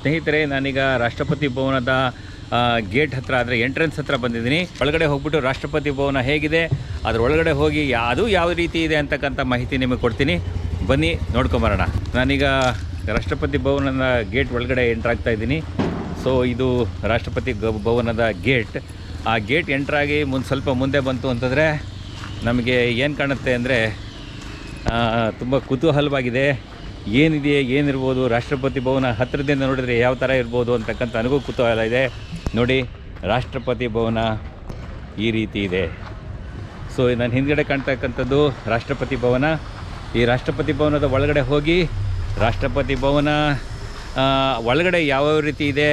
ಸ್ನೇಹಿತರೆ, ನಾನೀಗ ರಾಷ್ಟ್ರಪತಿ ಭವನದ ಗೇಟ್ ಹತ್ರ ಅಂದರೆ ಎಂಟ್ರೆನ್ಸ್ ಹತ್ರ ಬಂದಿದ್ದೀನಿ. ಒಳಗಡೆ ಹೋಗ್ಬಿಟ್ಟು ರಾಷ್ಟ್ರಪತಿ ಭವನ ಹೇಗಿದೆ, ಅದರ ಒಳಗಡೆ ಹೋಗಿ ಅದು ಯಾವ ರೀತಿ ಇದೆ ಅಂತಕ್ಕಂಥ ಮಾಹಿತಿ ನಿಮಗೆ ಕೊಡ್ತೀನಿ. ಬನ್ನಿ, ನೋಡ್ಕೊಂಬರೋಣ. ನಾನೀಗ ರಾಷ್ಟ್ರಪತಿ ಭವನದ ಗೇಟ್ ಒಳಗಡೆ ಎಂಟ್ರಾಗ್ತಾ ಇದ್ದೀನಿ. ಸೊ, ಇದು ರಾಷ್ಟ್ರಪತಿ ಭವನದ ಗೇಟ್. ಆ ಗೇಟ್ ಎಂಟ್ರಾಗಿ ಮುಂದೆ ಸ್ವಲ್ಪ ಮುಂದೆ ಬಂತು ಅಂತಂದರೆ, ನಮಗೆ ಏನು ಕಾಣುತ್ತೆ ಅಂದರೆ ತುಂಬ ಕುತೂಹಲವಾಗಿದೆ. ಏನಿದೆ ಏನಿರ್ಬೋದು, ರಾಷ್ಟ್ರಪತಿ ಭವನ ಹತ್ತಿರದಿಂದ ನೋಡಿದರೆ ಯಾವ ಥರ ಇರ್ಬೋದು ಅಂತಕ್ಕಂಥ ನನಗೂ ಕುತೂಹಲ ಇದೆ. ನೋಡಿ, ರಾಷ್ಟ್ರಪತಿ ಭವನ ಈ ರೀತಿ ಇದೆ. ಸೊ ನಾನು ಹಿಂದ್ಗಡೆ ಕಾಣ್ತಕ್ಕಂಥದ್ದು ರಾಷ್ಟ್ರಪತಿ ಭವನ. ಈ ರಾಷ್ಟ್ರಪತಿ ಭವನದ ಒಳಗಡೆ ಹೋಗಿ ರಾಷ್ಟ್ರಪತಿ ಭವನ ಒಳಗಡೆ ಯಾವ್ಯಾವ ರೀತಿ ಇದೆ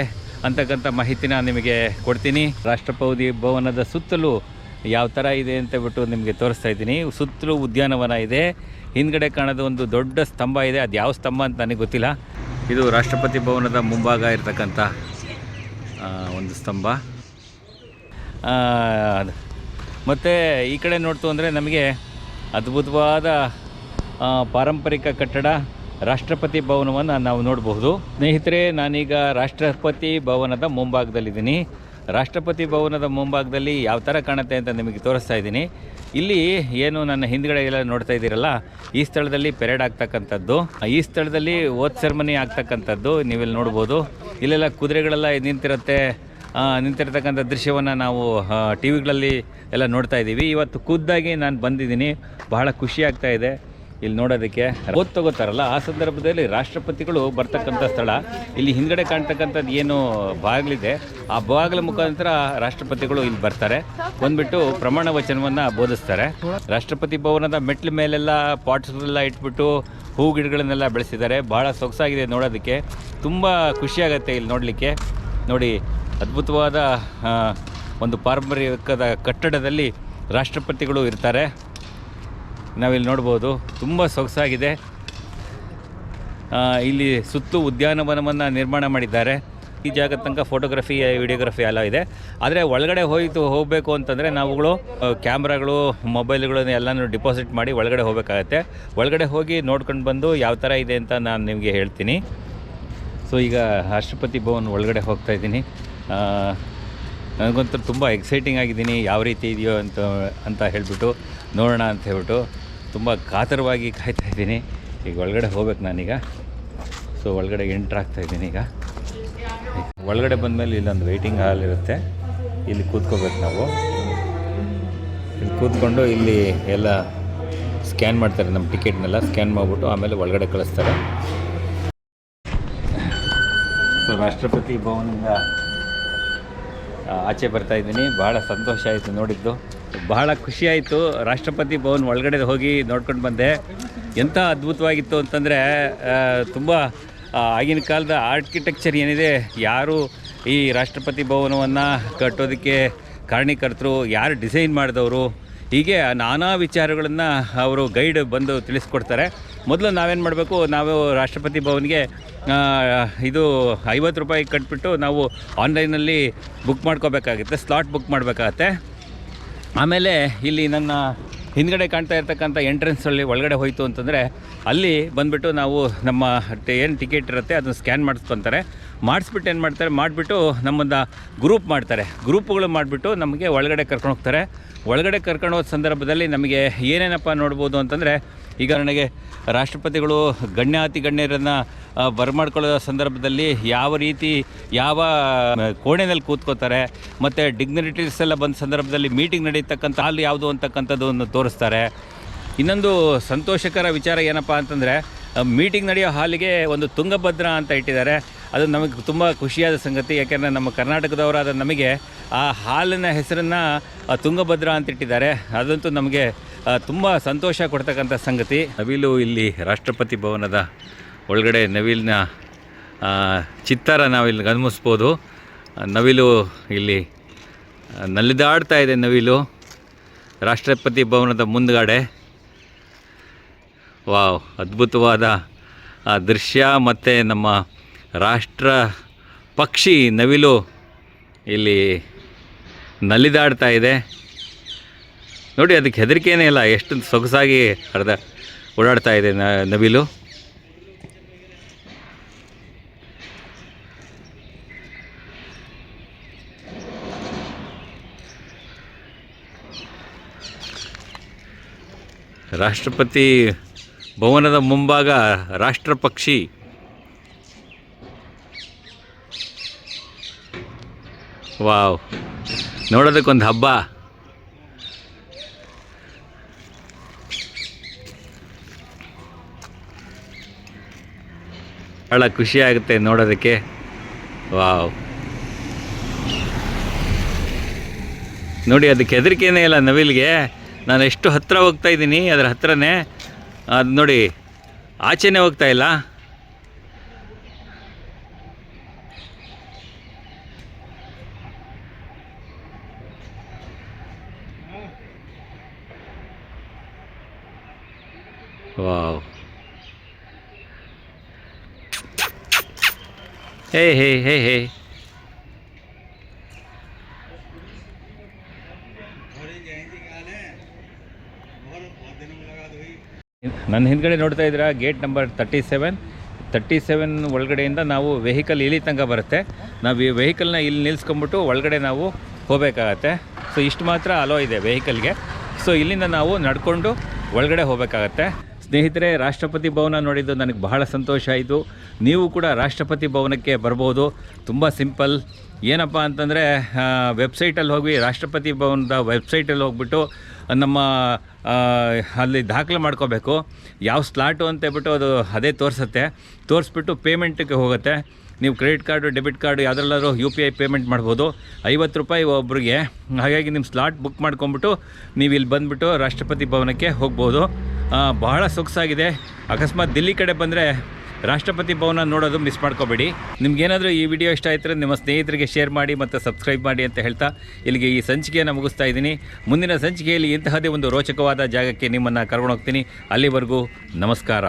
ಅಂತಕ್ಕಂಥ ಮಾಹಿತಿನ ನಿಮಗೆ ಕೊಡ್ತೀನಿ. ರಾಷ್ಟ್ರಪತಿ ಭವನದ ಸುತ್ತಲೂ ಯಾವ ಥರ ಇದೆ ಅಂತ ಬಿಟ್ಟು ನಿಮಗೆ ತೋರಿಸ್ತಾ ಇದ್ದೀನಿ. ಸುತ್ತಲೂ ಉದ್ಯಾನವನ ಇದೆ. ಹಿಂದ್ಗಡೆ ಕಾಣೋದು ಒಂದು ದೊಡ್ಡ ಸ್ತಂಭ ಇದೆ. ಅದು ಯಾವ ಸ್ತಂಭ ಅಂತ ನನಗೆ ಗೊತ್ತಿಲ್ಲ. ಇದು ರಾಷ್ಟ್ರಪತಿ ಭವನದ ಮುಂಭಾಗ ಇರತಕ್ಕಂಥ ಒಂದು ಸ್ತಂಭ. ಮತ್ತು ಈ ಕಡೆ ನೋಡ್ತು ಅಂದರೆ ನಮಗೆ ಅದ್ಭುತವಾದ ಪಾರಂಪರಿಕ ಕಟ್ಟಡ ರಾಷ್ಟ್ರಪತಿ ಭವನವನ್ನು ನಾವು ನೋಡಬಹುದು. ಸ್ನೇಹಿತರೆ, ನಾನೀಗ ರಾಷ್ಟ್ರಪತಿ ಭವನದ ಮುಂಭಾಗದಲ್ಲಿದ್ದೀನಿ. ರಾಷ್ಟ್ರಪತಿ ಭವನದ ಮುಂಭಾಗದಲ್ಲಿ ಯಾವ ಥರ ಕಾಣುತ್ತೆ ಅಂತ ನಿಮಗೆ ತೋರಿಸ್ತಾ ಇದ್ದೀನಿ. ಇಲ್ಲಿ ಏನು ನನ್ನ ಹಿಂದ್ಗಡೆ ಎಲ್ಲ ನೋಡ್ತಾ ಇದ್ದೀರಲ್ಲ, ಈ ಸ್ಥಳದಲ್ಲಿ ಪೆರೇಡ್ ಆಗ್ತಕ್ಕಂಥದ್ದು. ಈ ಸ್ಥಳದಲ್ಲಿ ಓತ್ ಸೆರ್ಮನಿ ಆಗ್ತಕ್ಕಂಥದ್ದು ನೀವಿಲ್ಲಿ ನೋಡ್ಬೋದು. ಇಲ್ಲೆಲ್ಲ ಕುದುರೆಗಳೆಲ್ಲ ನಿಂತಿರುತ್ತೆ. ನಿಂತಿರತಕ್ಕಂಥ ದೃಶ್ಯವನ್ನು ನಾವು ಟಿ ವಿಗಳಲ್ಲಿ ಎಲ್ಲ ನೋಡ್ತಾ ಇದ್ದೀವಿ. ಇವತ್ತು ಖುದ್ದಾಗಿ ನಾನು ಬಂದಿದ್ದೀನಿ. ಬಹಳ ಖುಷಿ ಇದೆ. ಇಲ್ಲಿ ನೋಡೋದಕ್ಕೆ ಓದ್ ತಗೋತಾರಲ್ಲ, ಆ ಸಂದರ್ಭದಲ್ಲಿ ರಾಷ್ಟ್ರಪತಿಗಳು ಬರ್ತಕ್ಕಂಥ ಸ್ಥಳ. ಇಲ್ಲಿ ಹಿಂದ್ಗಡೆ ಕಾಣ್ತಕ್ಕಂಥದ್ದು ಏನು ಬಾಗಿಲಿದೆ. ಆ ಬಾಗಿಲ ಮುಖಾಂತರ ರಾಷ್ಟ್ರಪತಿಗಳು ಇಲ್ಲಿ ಬರ್ತಾರೆ. ಬಂದ್ಬಿಟ್ಟು ಪ್ರಮಾಣ ವಚನವನ್ನು ಬೋಧಿಸ್ತಾರೆ. ರಾಷ್ಟ್ರಪತಿ ಭವನದ ಮೆಟ್ಲ ಮೇಲೆಲ್ಲ ಪಾಟ್ಸ್ಗಳೆಲ್ಲ ಇಟ್ಬಿಟ್ಟು ಹೂ ಗಿಡಗಳನ್ನೆಲ್ಲ ಬೆಳೆಸಿದ್ದಾರೆ. ಭಾಳ ಸೊಗಸಾಗಿದೆ ನೋಡೋದಕ್ಕೆ. ತುಂಬ ಖುಷಿಯಾಗತ್ತೆ ಇಲ್ಲಿ ನೋಡಲಿಕ್ಕೆ. ನೋಡಿ, ಅದ್ಭುತವಾದ ಒಂದು ಪಾರಂಪರಿಕದ ಕಟ್ಟಡದಲ್ಲಿ ರಾಷ್ಟ್ರಪತಿಗಳು ಇರ್ತಾರೆ. ನಾವಿಲ್ಲಿ ನೋಡ್ಬೋದು, ತುಂಬ ಸೊಗಸಾಗಿದೆ. ಇಲ್ಲಿ ಸುತ್ತು ಉದ್ಯಾನವನವನ್ನು ನಿರ್ಮಾಣ ಮಾಡಿದ್ದಾರೆ. ಈ ಜಾಗ ತನಕ ಫೋಟೋಗ್ರಫಿ ವಿಡಿಯೋಗ್ರಫಿ ಎಲ್ಲ ಇದೆ. ಆದರೆ ಒಳಗಡೆ ಹೋಯಿತು ಹೋಗಬೇಕು ಅಂತಂದರೆ ನಾವುಗಳು ಕ್ಯಾಮ್ರಾಗಳು, ಮೊಬೈಲ್ಗಳನ್ನು ಎಲ್ಲನೂ ಡಿಪಾಸಿಟ್ ಮಾಡಿ ಒಳಗಡೆ ಹೋಗಬೇಕಾಗತ್ತೆ. ಒಳಗಡೆ ಹೋಗಿ ನೋಡ್ಕೊಂಡು ಬಂದು ಯಾವ ಥರ ಇದೆ ಅಂತ ನಾನು ನಿಮಗೆ ಹೇಳ್ತೀನಿ. ಸೊ ಈಗ ರಾಷ್ಟ್ರಪತಿ ಭವನ್ ಒಳಗಡೆ ಹೋಗ್ತಾ ಇದ್ದೀನಿ. ನನಗಂತೂ ತುಂಬ ಎಕ್ಸೈಟಿಂಗ್ ಆಗಿದ್ದೀನಿ. ಯಾವ ರೀತಿ ಇದೆಯೋ ಅಂತ ಅಂತ ಹೇಳಿಬಿಟ್ಟು ನೋಡೋಣ ಅಂತ ಹೇಳ್ಬಿಟ್ಟು. ತುಂಬ ಕಾತರವಾಗಿ ಕಾಯ್ತಾ ಇದ್ದೀನಿ. ಈಗ ಒಳಗಡೆ ಹೋಗ್ಬೇಕು ನಾನೀಗ. ಸೊ ಒಳಗಡೆ ಇದ್ದೀನಿ ಈಗ. ಒಳಗಡೆ ಬಂದಮೇಲೆ ಇಲ್ಲೊಂದು ವೆಯ್ಟಿಂಗ್ ಹಾಲ್ ಇರುತ್ತೆ. ಇಲ್ಲಿ ಕೂತ್ಕೋಬೇಕು ನಾವು. ಇಲ್ಲಿ ಕೂತ್ಕೊಂಡು ಇಲ್ಲಿ ಎಲ್ಲ ಸ್ಕ್ಯಾನ್ ಮಾಡ್ತಾರೆ ನಮ್ಮ ಟಿಕೆಟ್ನೆಲ್ಲ ಸ್ಕ್ಯಾನ್ ಮಾಡಿಬಿಟ್ಟು ಆಮೇಲೆ ಒಳಗಡೆ ಕಳಿಸ್ತಾರೆ. ಸೊ ರಾಷ್ಟ್ರಪತಿ ಭವನದಿಂದ ಆಚೆ ಬರ್ತಾ ಇದ್ದೀನಿ. ಭಾಳ ಸಂತೋಷ ಆಯಿತು ನೋಡಿದ್ದು. ಬಹಳ ಖುಷಿ ಆಯಿತು. ರಾಷ್ಟ್ರಪತಿ ಭವನ್ ಒಳಗಡೆ ಹೋಗಿ ನೋಡ್ಕೊಂಡು ಬಂದೆ. ಎಂಥ ಅದ್ಭುತವಾಗಿತ್ತು ಅಂತಂದರೆ ತುಂಬ ಆಗಿನ ಕಾಲದ ಆರ್ಕಿಟೆಕ್ಚರ್ ಏನಿದೆ, ಯಾರು ಈ ರಾಷ್ಟ್ರಪತಿ ಭವನವನ್ನು ಕಟ್ಟೋದಕ್ಕೆ ಕಾರಣೀಕರ್ತರು, ಯಾರು ಡಿಸೈನ್ ಮಾಡಿದವರು ಹೀಗೆ ನಾನಾ ವಿಚಾರಗಳನ್ನು ಅವರು ಗೈಡ್ ಬಂದು ತಿಳಿಸ್ಕೊಡ್ತಾರೆ. ಮೊದಲು ನಾವೇನು ಮಾಡಬೇಕು, ನಾವು ರಾಷ್ಟ್ರಪತಿ ಭವನ್ಗೆ ಇದು ಐವತ್ತು ರೂಪಾಯಿ ಕಟ್ಬಿಟ್ಟು ನಾವು ಆನ್ಲೈನಲ್ಲಿ ಬುಕ್ ಮಾಡ್ಕೋಬೇಕಾಗುತ್ತೆ, ಸ್ಲಾಟ್ ಬುಕ್ ಮಾಡಬೇಕಾಗತ್ತೆ. ಆಮೇಲೆ ಇಲ್ಲಿ ನನ್ನ ಹಿಂದ್ಗಡೆ ಕಾಣ್ತಾ ಇರ್ತಕ್ಕಂಥ ಎಂಟ್ರೆನ್ಸಲ್ಲಿ ಒಳಗಡೆ ಹೋಯಿತು ಅಂತಂದರೆ, ಅಲ್ಲಿ ಬಂದುಬಿಟ್ಟು ನಾವು ನಮ್ಮ ಏನು ಟಿಕೆಟ್ ಇರುತ್ತೆ ಅದನ್ನು ಸ್ಕ್ಯಾನ್ ಮಾಡಿಸ್ಕೊತಾರೆ. ಮಾಡಿಸ್ಬಿಟ್ಟು ಏನು ಮಾಡ್ತಾರೆ? ಮಾಡಿಬಿಟ್ಟು ನಮ್ಮನ್ನು ಗ್ರೂಪ್ ಮಾಡ್ತಾರೆ. ಗ್ರೂಪ್ಗಳು ಮಾಡಿಬಿಟ್ಟು ನಮಗೆ ಒಳಗಡೆ ಕರ್ಕೊಂಡು ಹೋಗ್ತಾರೆ. ಒಳಗಡೆ ಕರ್ಕೊಂಡು ಹೋದ ಸಂದರ್ಭದಲ್ಲಿ ನಮಗೆ ಏನೇನಪ್ಪ ನೋಡ್ಬೋದು ಅಂತಂದರೆ, ಈಗ ನನಗೆ ರಾಷ್ಟ್ರಪತಿಗಳು ಗಣ್ಯಾತಿ ಗಣ್ಯರನ್ನು ಬರಮಾಡ್ಕೊಳ್ಳೋ ಸಂದರ್ಭದಲ್ಲಿ ಯಾವ ರೀತಿ, ಯಾವ ಕೋಣೆನಲ್ಲಿ ಕೂತ್ಕೋತಾರೆ, ಮತ್ತು ಡಿಗ್ನಿಟರೀಸ್ ಎಲ್ಲ ಬಂದ ಸಂದರ್ಭದಲ್ಲಿ ಮೀಟಿಂಗ್ ನಡೀತಕ್ಕಂಥ ಹಾಲು ಯಾವುದು ಅಂತಕ್ಕಂಥದ್ದನ್ನು ತೋರಿಸ್ತಾರೆ. ಇನ್ನೊಂದು ಸಂತೋಷಕರ ವಿಚಾರ ಏನಪ್ಪ ಅಂತಂದರೆ ಮೀಟಿಂಗ್ ನಡೆಯೋ ಹಾಲಿಗೆ ಒಂದು ತುಂಗಭದ್ರಾ ಅಂತ ಇಟ್ಟಿದ್ದಾರೆ. ಅದು ನಮಗೆ ತುಂಬ ಖುಷಿಯಾದ ಸಂಗತಿ, ಯಾಕೆಂದರೆ ನಮ್ಮ ಕರ್ನಾಟಕದವರಾದ ನಮಗೆ ಆ ಹಾಲಿನ ಹೆಸರನ್ನು ತುಂಗಭದ್ರಾ ಅಂತ ಇಟ್ಟಿದ್ದಾರೆ. ಅದಂತೂ ನಮಗೆ ತುಂಬ ಸಂತೋಷ ಕೊಡ್ತಕ್ಕಂಥ ಸಂಗತಿ. ನವಿಲು ಇಲ್ಲಿ ರಾಷ್ಟ್ರಪತಿ ಭವನದ ಒಳಗಡೆ ನವಿಲಿನ ಚಿತ್ತಾರ ನಾವಿಲ್ಲಿ ಗಮನಿಸ್ಬೋದು. ನವಿಲು ಇಲ್ಲಿ ನಲಿದಾಡ್ತಾ ಇದೆ ನವಿಲು. ರಾಷ್ಟ್ರಪತಿ ಭವನದ ಮುಂದ್ಗಡೆ. ವಾವ್, ಅದ್ಭುತವಾದ, ಆ, ದೃಶ್ಯ ಮತ್ತು ನಮ್ಮ ರಾಷ್ಟ್ರ ಪಕ್ಷಿ ನವಿಲು ಇಲ್ಲಿ ನಲಿದಾಡ್ತಾ ಇದೆ. ನೋಡಿ, ಅದಕ್ಕೆ ಹೆದರಿಕೆನೇ ಇಲ್ಲ. ಎಷ್ಟು ಸೊಗಸಾಗಿ ಅರ್ಧ ಓಡಾಡ್ತಾ ಇದೆ ನವಿಲು. ರಾಷ್ಟ್ರಪತಿ ಭವನದ ಮುಂಭಾಗ ರಾಷ್ಟ್ರ ಪಕ್ಷಿ. ವಾವ್. ನೋಡೋದಕ್ಕೊಂದು ಹಬ್ಬ. ಭಾಳ ಖುಷಿ ಆಗುತ್ತೆ ನೋಡೋದಕ್ಕೆ. ವಾವ್. ನೋಡಿ, ಅದಕ್ಕೆ ಹೆದರಿಕೆನೇ ಇಲ್ಲ ನವಿಲಿಗೆ. ನಾನು ಎಷ್ಟು ಹತ್ತಿರ ಹೋಗ್ತಾ ಇದ್ದೀನಿ, ಅದರ ಹತ್ರನೇ. ಅದು ನೋಡಿ, ಆಚೆನೇ ಹೋಗ್ತಾ ಇಲ್ಲ. ವಾವ್. ಹೇ ಹೇ ಹೇ ಹೇ ನನ್ನ ಹಿಂದ್ಗಡೆ ನೋಡ್ತಾ ಇದ್ದೀರಾ, gate number thirty seven thirty seven ಒಳಗಡೆಯಿಂದ ನಾವು ವೆಹಿಕಲ್ ಇಲ್ಲಿ ತನಕ ಬರುತ್ತೆ. ನಾವು ಈ ವೆಹಿಕಲ್ನ ಇಲ್ಲಿ ನಿಲ್ಲಿಸ್ಕೊಂಬಿಟ್ಟು ಒಳಗಡೆ ನಾವು ಹೋಗಬೇಕಾಗತ್ತೆ. ಸೊ ಇಷ್ಟು ಮಾತ್ರ ಅಲೋ ಇದೆ ವೆಹಿಕಲ್ಗೆ ಸೊ ಇಲ್ಲಿಂದ ನಾವು ನಡ್ಕೊಂಡು ಒಳಗಡೆ ಹೋಗಬೇಕಾಗತ್ತೆ. ಸ್ನೇಹಿತರೆ, ರಾಷ್ಟ್ರಪತಿ ಭವನ ನೋಡಿದ್ದು ನನಗೆ ಬಹಳ ಸಂತೋಷ ಆಯಿತು. ನೀವು ಕೂಡ ರಾಷ್ಟ್ರಪತಿ ಭವನಕ್ಕೆ ಬರ್ಬೋದು. ತುಂಬ ಸಿಂಪಲ್. ಏನಪ್ಪ ಅಂತಂದರೆ ವೆಬ್ಸೈಟಲ್ಲಿ ಹೋಗಿ ರಾಷ್ಟ್ರಪತಿ ಭವನದ ವೆಬ್ಸೈಟಲ್ಲಿ ಹೋಗ್ಬಿಟ್ಟು, ನಮ್ಮ ಅಲ್ಲಿ ದಾಖಲೆ ಮಾಡ್ಕೋಬೇಕು. ಯಾವ ಸ್ಲಾಟು ಅಂತ ಹೇಳ್ಬಿಟ್ಟು ಅದು ಅದೇ ತೋರಿಸುತ್ತೆ. ತೋರಿಸ್ಬಿಟ್ಟು ಪೇಮೆಂಟಿಗೆ ಹೋಗುತ್ತೆ. ನೀವು ಕ್ರೆಡಿಟ್ ಕಾರ್ಡು, ಡೆಬಿಟ್ ಕಾರ್ಡು, ಯಾವುದ್ರಲ್ಲಾದ್ರೂ ಯು ಪಿ ಐ ಪೇಮೆಂಟ್ ಮಾಡ್ಬೋದು. ಐವತ್ತು ರೂಪಾಯಿ ಒಬ್ರಿಗೆ. ಹಾಗಾಗಿ ನಿಮ್ಮ ಸ್ಲಾಟ್ ಬುಕ್ ಮಾಡ್ಕೊಂಬಿಟ್ಟು ನೀವು ಇಲ್ಲಿ ಬಂದುಬಿಟ್ಟು ರಾಷ್ಟ್ರಪತಿ ಭವನಕ್ಕೆ ಹೋಗ್ಬೋದು. ಬಹಳ ಸೊಗಸಾಗಿದೆ. ಅಕಸ್ಮಾತ್ ದಿಲ್ಲಿ ಕಡೆ ಬಂದರೆ ರಾಷ್ಟ್ರಪತಿ ಭವನ ನೋಡೋದು ಮಿಸ್ ಮಾಡ್ಕೋಬೇಡಿ. ನಿಮ್ಗೇನಾದರೂ ಈ ವಿಡಿಯೋ ಇಷ್ಟ ಆಯ್ತಾರೆ ನಿಮ್ಮ ಸ್ನೇಹಿತರಿಗೆ ಶೇರ್ ಮಾಡಿ ಮತ್ತು ಸಬ್ಸ್ಕ್ರೈಬ್ ಮಾಡಿ ಅಂತ ಹೇಳ್ತಾ ಇಲ್ಲಿಗೆ ಈ ಸಂಚಿಕೆಯನ್ನು ಮುಗಿಸ್ತಾ ಇದ್ದೀನಿ. ಮುಂದಿನ ಸಂಚಿಕೆಯಲ್ಲಿ ಇಂತಹದೇ ಒಂದು ರೋಚಕವಾದ ಜಾಗಕ್ಕೆ ನಿಮ್ಮನ್ನು ಕರ್ಕೊಂಡು ಹೋಗ್ತೀನಿ. ಅಲ್ಲಿವರೆಗೂ ನಮಸ್ಕಾರ.